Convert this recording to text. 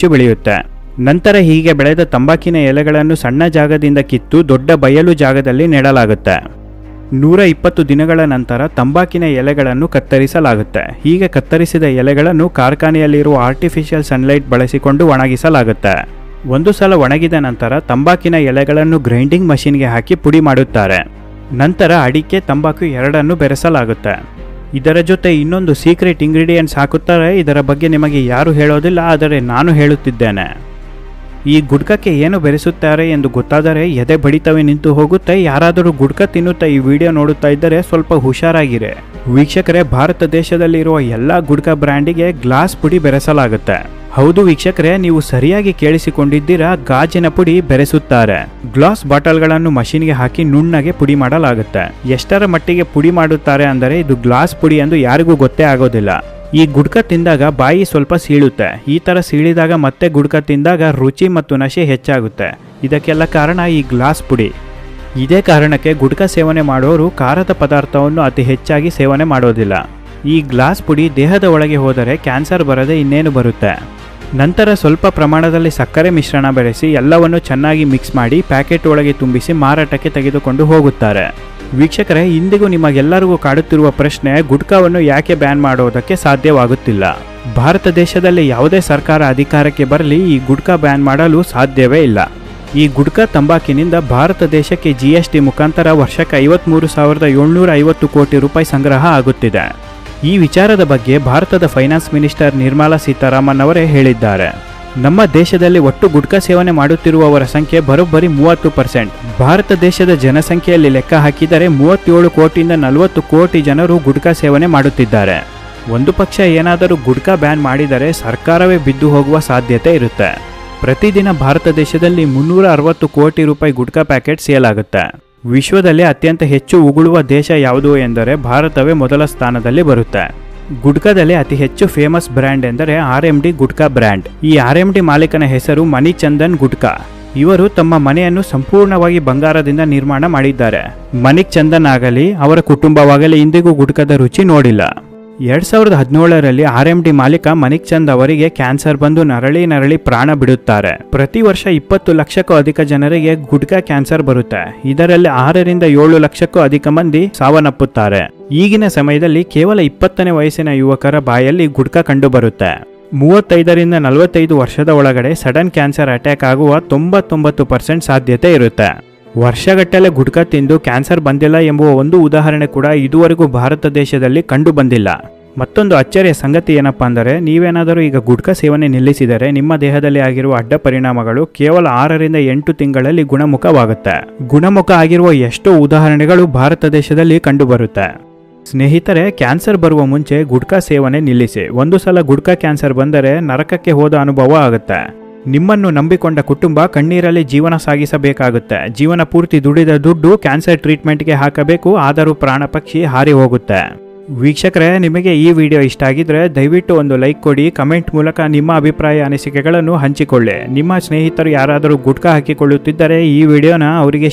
ಹೆಚ್ಚು ಬೆಳೆಯುತ್ತೆ. ನಂತರ ಹೀಗೆ ಬೆಳೆದ ತಂಬಾಕಿನ ಎಲೆಗಳನ್ನು ಸಣ್ಣ ಜಾಗದಿಂದ ಕಿತ್ತು ದೊಡ್ಡ ಬಯಲು ಜಾಗದಲ್ಲಿ ನೆಡಲಾಗುತ್ತೆ. ನೂರ ಇಪ್ಪತ್ತು ದಿನಗಳ ನಂತರ ತಂಬಾಕಿನ ಎಲೆಗಳನ್ನು ಕತ್ತರಿಸಲಾಗುತ್ತೆ. ಹೀಗೆ ಕತ್ತರಿಸಿದ ಎಲೆಗಳನ್ನು ಕಾರ್ಖಾನೆಯಲ್ಲಿರುವ ಆರ್ಟಿಫಿಷಿಯಲ್ ಸನ್ಲೈಟ್ ಬಳಸಿಕೊಂಡು ಒಣಗಿಸಲಾಗುತ್ತೆ. ಒಂದು ಸಲ ಒಣಗಿದ ನಂತರ ತಂಬಾಕಿನ ಎಲೆಗಳನ್ನು ಗ್ರೈಂಡಿಂಗ್ ಮಷಿನ್ಗೆ ಹಾಕಿ ಪುಡಿ ಮಾಡುತ್ತಾರೆ. ನಂತರ ಅಡಿಕೆ, ತಂಬಾಕು ಎರಡನ್ನು ಬೆರೆಸಲಾಗುತ್ತೆ. ಇದರ ಜೊತೆ ಇನ್ನೊಂದು ಸೀಕ್ರೆಟ್ ಇಂಗ್ರೀಡಿಯೆಂಟ್ಸ್ ಹಾಕುತ್ತಾರೆ. ಇದರ ಬಗ್ಗೆ ನಿಮಗೆ ಯಾರು ಹೇಳೋದಿಲ್ಲ, ಆದರೆ ನಾನು ಹೇಳುತ್ತಿದ್ದೇನೆ. ಈ ಗುಡ್ಕಕ್ಕೆ ಏನು ಬೆರೆಸುತ್ತಾರೆ ಎಂದು ಗೊತ್ತಾದರೆ ಎದೆ ಬಡಿತವೇ ನಿಂತು ಹೋಗುತ್ತೆ. ಯಾರಾದರೂ ಗುಡ್ಕ ತಿನ್ನುತ್ತಾ ಈ ವಿಡಿಯೋ ನೋಡುತ್ತಾ ಇದ್ದರೆ ಸ್ವಲ್ಪ ಹುಷಾರಾಗಿರೆ. ವೀಕ್ಷಕರೇ, ಭಾರತ ದೇಶದಲ್ಲಿರುವ ಎಲ್ಲ ಗುಡ್ಕ ಬ್ರ್ಯಾಂಡಿಗೆ ಗ್ಲಾಸ್ ಪುಡಿ ಬೆರೆಸಲಾಗುತ್ತೆ. ಹೌದು ವೀಕ್ಷಕರೇ, ನೀವು ಸರಿಯಾಗಿ ಕೇಳಿಸಿಕೊಂಡಿದ್ದೀರಾ? ಗಾಜಿನ ಪುಡಿ ಬೆರೆಸುತ್ತಾರೆ. ಗ್ಲಾಸ್ ಬಾಟಲ್ಗಳನ್ನು ಮಷಿನ್ಗೆ ಹಾಕಿ ನುಣ್ಣಗೆ ಪುಡಿ ಮಾಡಲಾಗುತ್ತೆ. ಎಷ್ಟರ ಮಟ್ಟಿಗೆ ಪುಡಿ ಮಾಡುತ್ತಾರೆ ಅಂದರೆ, ಇದು ಗ್ಲಾಸ್ ಪುಡಿ ಎಂದು ಯಾರಿಗೂ ಗೊತ್ತೇ ಆಗೋದಿಲ್ಲ. ಈ ಗುಡ್ಕ ತಿಂದಾಗ ಬಾಯಿ ಸ್ವಲ್ಪ ಸೀಳುತ್ತೆ. ಈ ತರ ಸೀಳಿದಾಗ ಮತ್ತೆ ಗುಡ್ಕ ತಿಂದಾಗ ರುಚಿ ಮತ್ತು ನಶೆ ಹೆಚ್ಚಾಗುತ್ತೆ. ಇದಕ್ಕೆಲ್ಲ ಕಾರಣ ಈ ಗ್ಲಾಸ್ ಪುಡಿ. ಇದೇ ಕಾರಣಕ್ಕೆ ಗುಟ್ಕಾ ಸೇವನೆ ಮಾಡೋರು ಖಾರದ ಪದಾರ್ಥವನ್ನು ಅತಿ ಹೆಚ್ಚಾಗಿ ಸೇವನೆ ಮಾಡೋದಿಲ್ಲ. ಈ ಗ್ಲಾಸ್ ಪುಡಿ ದೇಹದ ಒಳಗೆ ಹೋದರೆ ಕ್ಯಾನ್ಸರ್ ಬರದೆ ಇನ್ನೇನು ಬರುತ್ತೆ? ನಂತರ ಸ್ವಲ್ಪ ಪ್ರಮಾಣದಲ್ಲಿ ಸಕ್ಕರೆ ಮಿಶ್ರಣ ಬೆರೆಸಿ ಎಲ್ಲವನ್ನು ಚೆನ್ನಾಗಿ ಮಿಕ್ಸ್ ಮಾಡಿ ಪ್ಯಾಕೆಟ್ ಒಳಗೆ ತುಂಬಿಸಿ ಮಾರಾಟಕ್ಕೆ ತೆಗೆದುಕೊಂಡು ಹೋಗುತ್ತಾರೆ. ವೀಕ್ಷಕರೇ, ಇಂದಿಗೂ ನಿಮಗೆಲ್ಲರಿಗೂ ಕಾಡುತ್ತಿರುವ ಪ್ರಶ್ನೆ ಗುಟ್ಕಾವನ್ನು ಯಾಕೆ ಬ್ಯಾನ್ ಮಾಡೋದಕ್ಕೆ ಸಾಧ್ಯವಾಗುತ್ತಿಲ್ಲ? ಭಾರತ ದೇಶದಲ್ಲಿ ಯಾವುದೇ ಸರ್ಕಾರ ಅಧಿಕಾರಕ್ಕೆ ಬರಲಿ, ಈ ಗುಟ್ಕಾ ಬ್ಯಾನ್ ಮಾಡಲು ಸಾಧ್ಯವೇ ಇಲ್ಲ. ಈ ಗುಡ್ಕಾ ತಂಬಾಕಿನಿಂದ ಭಾರತ ದೇಶಕ್ಕೆ ಜಿಎಸ್ಟಿ ಮುಖಾಂತರ ವರ್ಷಕ್ಕೆ ಐವತ್ಮೂರು ಸಾವಿರದ ಏಳ್ನೂರ ಐವತ್ತು ಕೋಟಿ ರೂಪಾಯಿ ಸಂಗ್ರಹ ಆಗುತ್ತಿದೆ. ಈ ವಿಚಾರದ ಬಗ್ಗೆ ಭಾರತದ ಫೈನಾನ್ಸ್ ಮಿನಿಸ್ಟರ್ ನಿರ್ಮಲಾ ಸೀತಾರಾಮನ್ ಅವರೇ ಹೇಳಿದ್ದಾರೆ. ನಮ್ಮ ದೇಶದಲ್ಲಿ ಒಟ್ಟು ಗುಟ್ಕಾ ಸೇವನೆ ಮಾಡುತ್ತಿರುವವರ ಸಂಖ್ಯೆ ಬರೋಬ್ಬರಿ ಮೂವತ್ತು ಪರ್ಸೆಂಟ್. ಭಾರತ ದೇಶದ ಜನಸಂಖ್ಯೆಯಲ್ಲಿ ಲೆಕ್ಕ ಹಾಕಿದರೆ ಮೂವತ್ತೇಳು ಕೋಟಿಯಿಂದ ನಲವತ್ತು ಕೋಟಿ ಜನರು ಗುಡ್ಕಾ ಸೇವನೆ ಮಾಡುತ್ತಿದ್ದಾರೆ. ಒಂದು ಪಕ್ಷ ಏನಾದರೂ ಗುಡ್ಕಾ ಬ್ಯಾನ್ ಮಾಡಿದರೆ ಸರ್ಕಾರವೇ ಬಿದ್ದು ಹೋಗುವ ಸಾಧ್ಯತೆ ಇರುತ್ತೆ. ಪ್ರತಿದಿನ ಭಾರತ ದೇಶದಲ್ಲಿ ಮುನ್ನೂರ ಅರವತ್ತು ಕೋಟಿ ರೂಪಾಯಿ ಗುಟ್ಕಾ ಪ್ಯಾಕೆಟ್ ಸೇಲ್ ಆಗುತ್ತೆ ವಿಶ್ವದಲ್ಲಿ ಅತ್ಯಂತ ಹೆಚ್ಚು ಉಗುಳುವ ದೇಶ ಯಾವುದು ಎಂದರೆ ಭಾರತವೇ ಮೊದಲ ಸ್ಥಾನದಲ್ಲಿ ಬರುತ್ತೆ. ಗುಡ್ಕಾದಲ್ಲಿ ಅತಿ ಹೆಚ್ಚು ಫೇಮಸ್ ಬ್ರ್ಯಾಂಡ್ ಎಂದರೆ R M D gutka brand. ಈ ಆರ್ ಎಂ ಡಿ ಮಾಲೀಕನ ಹೆಸರು ಮಣಿಚಂದನ್ ಗುಡ್ಕಾ ಇವರು ತಮ್ಮ ಮನೆಯನ್ನು ಸಂಪೂರ್ಣವಾಗಿ ಬಂಗಾರದಿಂದ ನಿರ್ಮಾಣ ಮಾಡಿದ್ದಾರೆ. ಮಣಿಕ್ ಚಂದನ್ ಆಗಲಿ, ಅವರ ಕುಟುಂಬವಾಗಲಿ ಇಂದಿಗೂ ಗುಡ್ಕದ ರುಚಿ ನೋಡಿಲ್ಲ. ಎರಡ್ ಸಾವಿರದ ಹದಿನೇಳರಲ್ಲಿ ಆರ್ ಎಂ ಡಿ ಮಾಲೀಕ ಮನಿಕ್ ಚಂದ್ ಅವರಿಗೆ ಕ್ಯಾನ್ಸರ್ ಬಂದು ನರಳಿ ನರಳಿ ಪ್ರಾಣ ಬಿಡುತ್ತಾರೆ. ಪ್ರತಿ ವರ್ಷ ಇಪ್ಪತ್ತು ಲಕ್ಷಕ್ಕೂ ಅಧಿಕ ಜನರಿಗೆ ಗುಡ್ಕಾ ಕ್ಯಾನ್ಸರ್ ಬರುತ್ತೆ. ಇದರಲ್ಲಿ ಆರರಿಂದ ಏಳು ಲಕ್ಷಕ್ಕೂ ಅಧಿಕ ಮಂದಿ ಸಾವನ್ನಪ್ಪುತ್ತಾರೆ. ಈಗಿನ ಸಮಯದಲ್ಲಿ ಕೇವಲ ಇಪ್ಪತ್ತನೇ ವಯಸ್ಸಿನ ಯುವಕರ ಬಾಯಲ್ಲಿ ಗುಡ್ಕಾ ಕಂಡುಬರುತ್ತೆ. ಮೂವತ್ತೈದರಿಂದ ನಲವತ್ತೈದು ವರ್ಷದ ಒಳಗಡೆ ಸಡನ್ ಕ್ಯಾನ್ಸರ್ ಅಟ್ಯಾಕ್ ಆಗುವ ತೊಂಬತ್ತೊಂಬತ್ತು ಪರ್ಸೆಂಟ್ ಸಾಧ್ಯತೆ ಇರುತ್ತೆ. ವರ್ಷಗಟ್ಟಲೆ ಗುಟ್ಕಾ ತಿಂದು ಕ್ಯಾನ್ಸರ್ ಬಂದಿಲ್ಲ ಎಂಬುವ ಒಂದು ಉದಾಹರಣೆ ಕೂಡ ಇದುವರೆಗೂ ಭಾರತ ದೇಶದಲ್ಲಿ ಕಂಡು ಬಂದಿಲ್ಲ. ಮತ್ತೊಂದು ಅಚ್ಚರಿಯ ಸಂಗತಿ ಏನಪ್ಪಾ ಅಂದರೆ, ನೀವೇನಾದರೂ ಈಗ ಗುಟ್ಕಾ ಸೇವನೆ ನಿಲ್ಲಿಸಿದರೆ ನಿಮ್ಮ ದೇಹದಲ್ಲಿ ಆಗಿರುವ ಅಡ್ಡ ಪರಿಣಾಮಗಳು ಕೇವಲ ಆರರಿಂದ ಎಂಟು ತಿಂಗಳಲ್ಲಿ ಗುಣಮುಖವಾಗುತ್ತೆ. ಗುಣಮುಖ ಆಗಿರುವ ಎಷ್ಟೋ ಉದಾಹರಣೆಗಳು ಭಾರತ ದೇಶದಲ್ಲಿ ಕಂಡುಬರುತ್ತೆ ಸ್ನೇಹಿತರೆ, ಕ್ಯಾನ್ಸರ್ ಬರುವ ಮುಂಚೆ ಗುಟ್ಕಾ ಸೇವನೆ ನಿಲ್ಲಿಸಿ. ಒಂದು ಸಲ ಗುಟ್ಕಾ ಕ್ಯಾನ್ಸರ್ ಬಂದರೆ ನರಕಕ್ಕೆ ಹೋದ ಅನುಭವ ಆಗುತ್ತೆ. ನಿಮ್ಮನ್ನು ನಂಬಿಕೊಂಡ ಕುಟುಂಬ ಕಣ್ಣೀರಲ್ಲಿ ಜೀವನ ಸಾಗಿಸಬೇಕಾಗುತ್ತೆ. ಜೀವನ ಪೂರ್ತಿ ದುಡಿದ ದುಡ್ಡು ಕ್ಯಾನ್ಸರ್ ಟ್ರೀಟ್ಮೆಂಟ್ಗೆ ಹಾಕಬೇಕು, ಆದರೂ ಪ್ರಾಣ ಪಕ್ಷಿ ಹಾರಿ ಹೋಗುತ್ತೆ. ವೀಕ್ಷಕರೇ, ನಿಮಗೆ ಈ ವಿಡಿಯೋ ಇಷ್ಟ ಆಗಿದ್ರೆ ದಯವಿಟ್ಟು ಒಂದು ಲೈಕ್ ಕೊಡಿ, ಕಮೆಂಟ್ ಮೂಲಕ ನಿಮ್ಮ ಅಭಿಪ್ರಾಯ ಅನಿಸಿಕೆಗಳನ್ನು ಹಂಚಿಕೊಳ್ಳಿ. ನಿಮ್ಮ ಸ್ನೇಹಿತರು ಯಾರಾದರೂ ಗುಟ್ಕಾ ಹಾಕಿಕೊಳ್ಳುತ್ತಿದ್ದರೆ ಈ ವಿಡಿಯೋನ ಅವರಿಗೆ